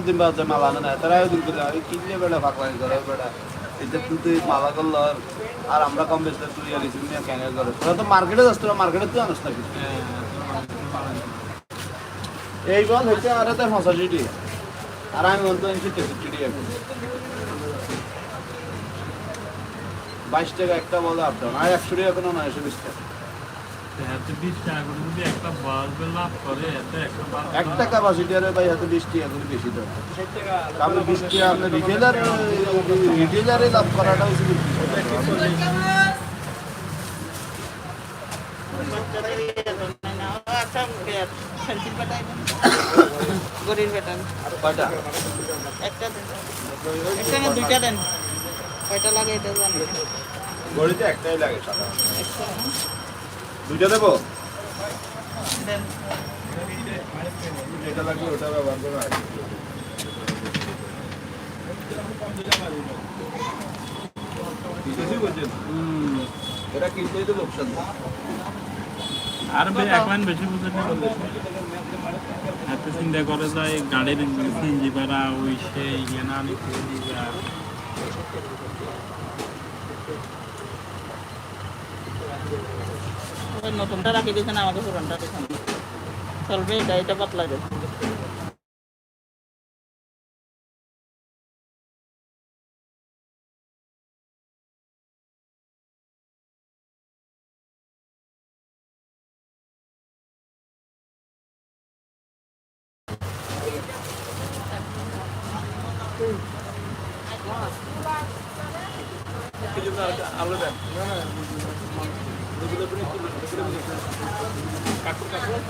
দিন বাদে মালা আনে না তারা দিন করে আমি কিনলে বেড়া ফাঁকলানি করে বেড়া। এটা কিন্তু মালা করল, আর- আমরা কম বেশি তুই নিয়ে কেন করে? তোরা তো মার্কেটে যাস, তোরা মার্কেটে তুই আনিস না এই বল, হইতে আর তার পঁচাশি টি আর আমি বলতো ইঞ্চি তেষট্টি এখন বাইশ টাকা একটা বলে আপ আর একশো টাকা এখনও নয় একশো বিশ টাকা। এক টাকা বাসি টাকা ভাই এত বিশ টাকা করে বেশি দাম আপনি বিশ টাকা আপনি রিটেলার রিটেলারে লাভ করাটা হচ্ছে গরিব বেটান কয়টা একটা দেন দুইটা দেন কয়টা লাগে এটা জানি। গড়িতে একটাই লাগে না? দুইটা দেবো? দেন যেটা লাগবে ওটা ব্যবহার করে এটা কিনতেই তো লোকসান আর বেশি বুঝে এত চিন্তা করে যায় গাড়ির সিনজি ভাড়া ওই সে ইয়ে না আনি করে দিবে আর ওই নতুনটা রাখি দিয়েছেন আমাকে পুরনটা দিয়েছেন চলবে এটা এটা পাতলা দেন আলো দেন। কাকুর কাকুর